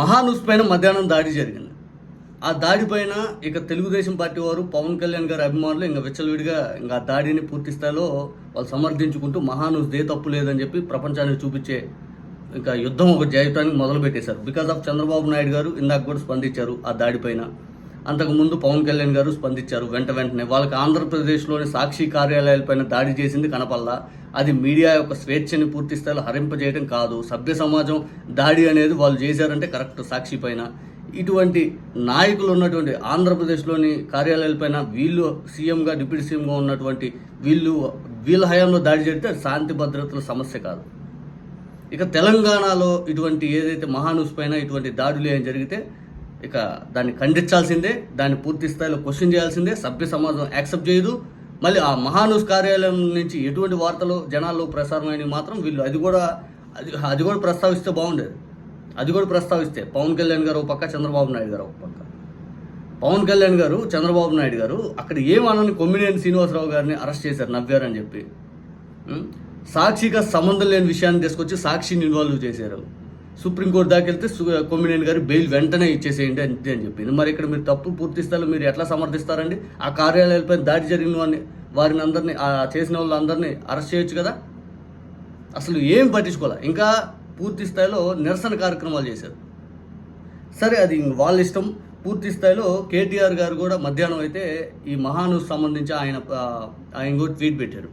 మహానూస్ పైన మధ్యాహ్నం దాడి జరిగింది. ఆ దాడి పైన ఇక తెలుగుదేశం పార్టీ వారు పవన్ కళ్యాణ్ గారి అభిమానులు ఇంకా విచ్చలవిడిగా ఇంకా ఆ దాడిని పూర్తి స్థాయిలో వాళ్ళు సమర్థించుకుంటూ మహానూస్ దే తప్పు లేదని చెప్పి ప్రపంచానికి చూపించే ఇంకా యుద్ధం ఒక చేయటానికి మొదలు పెట్టేశారు బికాస్ ఆఫ్ చంద్రబాబు నాయుడు గారు ఇందాక కూడా స్పందించారు ఆ దాడిపైన అంతకుముందు పవన్ కళ్యాణ్ గారు స్పందించారు. వెంట వెంటనే వాళ్ళకి ఆంధ్రప్రదేశ్లోని సాక్షి కార్యాలయాలపైన దాడి చేసింది కనపల్లా. అది మీడియా యొక్క స్వేచ్ఛని పూర్తి స్థాయిలో హరింపజేయడం కాదు. సభ్య సమాజం దాడి అనేది వాళ్ళు చేశారంటే కరెక్ట్ సాక్షి పైన. ఇటువంటి నాయకులు ఉన్నటువంటి ఆంధ్రప్రదేశ్లోని కార్యాలయాలపైన వీళ్ళు సీఎంగా డిప్యూటీ సీఎంగా ఉన్నటువంటి వీళ్ళు వీళ్ళ హయాంలో దాడి చేస్తే శాంతి భద్రతల సమస్య కాదు. ఇక తెలంగాణలో ఇటువంటి ఏదైతే మహానూస్ పైన ఇటువంటి దాడులు ఏం జరిగితే ఇక దాన్ని ఖండించాల్సిందే దాన్ని పూర్తి స్థాయిలో క్వశ్చన్ చేయాల్సిందే సభ్య సమాజం యాక్సెప్ట్ చేయదు. మళ్ళీ ఆ మహానూస్ కార్యాలయం నుంచి ఎటువంటి వార్తలు జనాల్లో ప్రసారమైనవి మాత్రం వీళ్ళు అది కూడా అది అది కూడా ప్రస్తావిస్తే బాగుండేది. అది కూడా ప్రస్తావిస్తే పవన్ కళ్యాణ్ గారు ఒక పక్క చంద్రబాబు నాయుడు గారు ఒక పక్క. పవన్ కళ్యాణ్ గారు చంద్రబాబు నాయుడు గారు అక్కడ ఏమనని కొమ్మినేని శ్రీనివాసరావు గారిని అరెస్ట్ చేశారు నవ్వారని చెప్పి. సాక్షిగా సంబంధం లేని విషయాన్ని తీసుకొచ్చి సాక్షిని ఇన్వాల్వ్ చేశారు. సుప్రీంకోర్టు దాకా వెళ్తే సు- కొమ్మినేని గారు బెయిల్ వెంటనే ఇచ్చేసేయండి అంతే అని చెప్పింది మరి ఇక్కడ మీరు తప్పు పూర్తి మీరు ఎట్లా సమర్థిస్తారండి? ఆ కార్యాలయాలపై దాడి జరిగిన వారిని వారిని అందరినీ ఆ చేసిన వాళ్ళందరినీ అరెస్ట్ చేయొచ్చు కదా? అసలు ఏం పట్టించుకోవాలి? ఇంకా పూర్తి స్థాయిలో నిరసన కార్యక్రమాలు చేశారు. సరే అది వాళ్ళ ఇష్టం. పూర్తి స్థాయిలో కేటీఆర్ గారు కూడా మధ్యాహ్నం అయితే ఈ మహాను సంబంధించి ఆయన ఆయన కూడా ట్వీట్ పెట్టారు.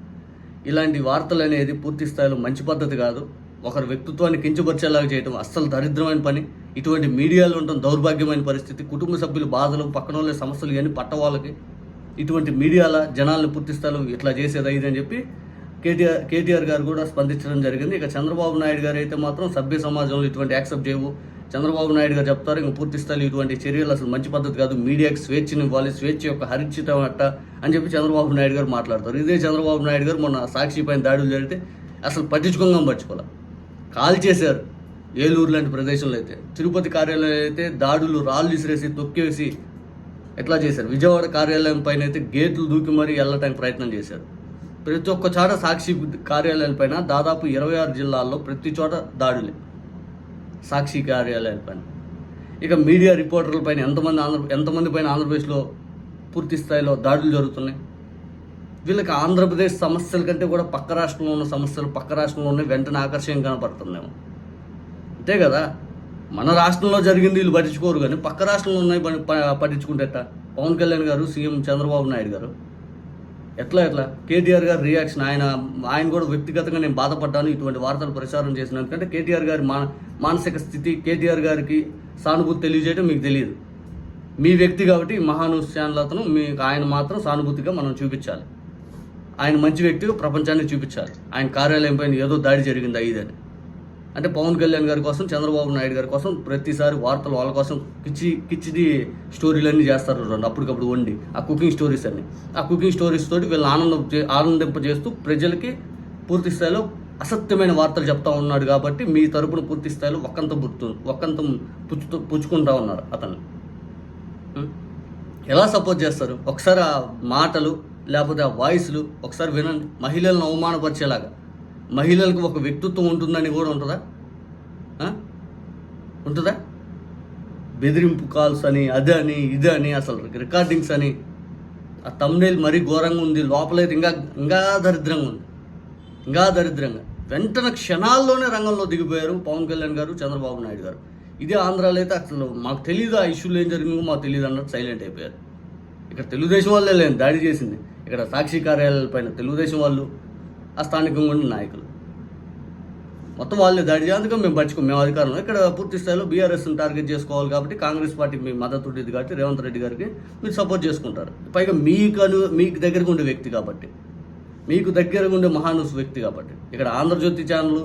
ఇలాంటి వార్తలు అనేది పూర్తి స్థాయిలో మంచి పద్ధతి కాదు. ఒకరి వ్యక్తిత్వాన్ని కించపరిచేలాగా చేయడం అస్సలు దరిద్రమైన పని. ఇటువంటి మీడియాలో ఉండటం దౌర్భాగ్యమైన పరిస్థితి. కుటుంబ సభ్యులు బాధలు పక్కన వాళ్ళ సమస్యలు ఇవన్నీ పట్ట వాళ్ళకి. ఇటువంటి మీడియాల జనాలను పుట్టిస్తారు. ఇట్లా చేసేది ఇది అని చెప్పి కేటీఆర్ కేటీఆర్ గారు కూడా స్పందించడం జరిగింది. ఇక చంద్రబాబు నాయుడు గారు అయితే మాత్రం సభ్య సమాజంలో ఇటువంటి యాక్సెప్ట్ చేయవు. చంద్రబాబు నాయుడు గారు చెప్తారు ఇంకా పూర్తిస్థాయిలో ఇటువంటి చర్యలు అసలు మంచి పద్ధతి కాదు. మీడియాకి స్వేచ్ఛను ఇవ్వాలి స్వేచ్ఛ యొక్క హరిచితం అట్ట అని చెప్పి చంద్రబాబు నాయుడు గారు మాట్లాడతారు. ఇదే చంద్రబాబు నాయుడు గారు మొన్న సాక్షి పైన దాడులు జరిగితే అసలు పట్టించుకోగా పట్టించుకోవాలి? కాల్ చేశారు. ఏలూరు లాంటి ప్రదేశంలో అయితే. తిరుపతి కార్యాలయం అయితే దాడులు రాళ్ళు విసిరేసి తొక్కేసి ఎట్లా చేశారు? విజయవాడ కార్యాలయం పైన అయితే గేట్లు దూకి మరీ వెళ్ళటానికి ప్రయత్నం చేశారు. ప్రతి ఒక్క చోట సాక్షి కార్యాలయాల పైన దాదాపు ఇరవై ఆరు జిల్లాల్లో ప్రతి చోట దాడులే. సాక్షి కార్యాలయాల పైన. ఇక మీడియా రిపోర్టర్ల పైన ఎంతమంది ఆంధ్ర ఎంతమంది పైన ఆంధ్రప్రదేశ్లో పూర్తి స్థాయిలో దాడులు జరుగుతున్నాయి? వీళ్ళకి ఆంధ్రప్రదేశ్ సమస్యల కంటే కూడా పక్క రాష్ట్రంలో ఉన్న సమస్యలు పక్క రాష్ట్రంలో ఉన్న వెంటనే ఆకర్షణ కనపడుతుందేమో అంతే కదా? మన రాష్ట్రంలో జరిగింది వీళ్ళు పట్టించుకోరు కానీ పక్క రాష్ట్రంలో ఉన్నాయి పని- ప- పట్టించుకుంటే పవన్ కళ్యాణ్ గారు సీఎం చంద్రబాబు నాయుడు గారు. ఎట్లా ఎట్లా? కేటీఆర్ గారు రియాక్షన్ ఆయన ఆయన కూడా వ్యక్తిగతంగా నేను బాధపడ్డాను ఇటువంటి వార్తలు ప్రచారం చేసిన ఎందుకంటే కేటీఆర్ గారి మా మానసిక స్థితి కేటీఆర్ గారికి సానుభూతి తెలియజేయడం మీకు తెలియదు. మీ వ్యక్తి కాబట్టి మహానూస్ ఛానల్ అతను మీకు ఆయన మాత్రం సానుభూతిగా మనం చూపించాలి. ఆయన మంచి వ్యక్తిగా ప్రపంచానికి చూపించాలి ఆయన కార్యాలయం పైన ఏదో దాడి జరిగింది ఐదని అంటే పవన్ కళ్యాణ్ గారి కోసం చంద్రబాబు నాయుడు గారి కోసం ప్రతిసారి వార్తలు వాళ్ళ కోసం కిచ్చి కిచ్చిది స్టోరీలన్నీ చేస్తారు రెండు అప్పటికప్పుడు వండి. ఆ కుకింగ్ స్టోరీస్ అన్ని. ఆ కుకింగ్ స్టోరీస్ తోటి వీళ్ళు ఆనందం చే- ఆనందింపజేస్తూ ప్రజలకి పూర్తి స్థాయిలో అసత్యమైన వార్తలు చెప్తా ఉన్నాడు కాబట్టి మీ తరపున పూర్తి స్థాయిలో ఒక్కంత పుచ్చు ఒక్కంత పుచ్చుతూ పుచ్చుకుంటా ఉన్నారు అతను. ఎలా సపోర్ట్ చేస్తారు? ఒకసారి ఆ మాటలు లేకపోతే ఆ వాయిస్లు ఒకసారి వినండి. మహిళలను అవమానపరిచేలాగా. మహిళలకు ఒక వ్యక్తిత్వం ఉంటుందని కూడా ఉంటుందా? ఉంటుందా? బెదిరింపు కాల్స్ అని అది అని ఇది అని అసలు రికార్డింగ్స్ అని. ఆ తమ్నేల్ మరీ ఘోరంగా ఉంది. లోపలైతే ఇంకా ఇంకా దరిద్రంగా ఉంది. ఇంకా దరిద్రంగా. వెంటనే క్షణాల్లోనే రంగంలో దిగిపోయారు పవన్ కళ్యాణ్ గారు చంద్రబాబు నాయుడు గారు. ఇదే ఆంధ్రాలో అయితే అసలు మాకు తెలియదు ఆ ఇష్యూలు ఏం జరిగిందో మాకు తెలియదు అన్నట్టు సైలెంట్ అయిపోయారు. ఇక్కడ తెలుగుదేశం వాళ్ళే లేని దాడి చేసింది. ఇక్కడ సాక్షి కార్యాలయాల పైన తెలుగుదేశం వాళ్ళు ఆ స్థానికంగా ఉన్న నాయకులు. మొత్తం వాళ్ళే దాడి చేయడానికి మేము పట్టుకో మేము అధికారంలో ఇక్కడ పూర్తి స్థాయిలో బీఆర్ఎస్ని టార్గెట్ చేసుకోవాలి కాబట్టి కాంగ్రెస్ పార్టీకి మీ మద్దతు ఉండేది కాబట్టి రేవంత్ రెడ్డి గారికి మీరు సపోర్ట్ చేసుకుంటారు. పైగా మీకు అను మీకు దగ్గరకు ఉండే వ్యక్తి కాబట్టి. మీకు దగ్గరగా ఉండే మహానుస్ వ్యక్తి కాబట్టి. ఇక్కడ ఆంధ్రజ్యోతి ఛానల్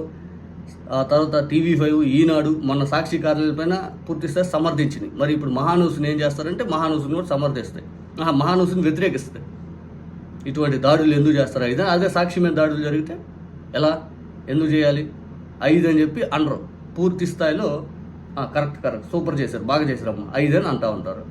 ఆ తర్వాత టీవీ ఫైవ్ ఈనాడు మన సాక్షి కార్యాలయం పైన పూర్తిస్థాయి సమర్థించినాయి సమర్థించింది. మరి ఇప్పుడు మహానూస్ని ఏం చేస్తారంటే మహానూస్ని కూడా సమర్థిస్తాయి. ఆ మహానుసుని వ్యతిరేకిస్తుంది. ఇటువంటి దాడులు ఎందుకు చేస్తారు? అయితే అదే సాక్షి మీద దాడులు జరిగితే ఎలా? ఎందుకు చేయాలి? ఐదు అని చెప్పి అనరు. పూర్తి స్థాయిలో కరెక్ట్ కరెక్ట్ సూపర్ చేశారు బాగా చేశారమ్మా. ఐదు అని అంటూ ఉంటారు.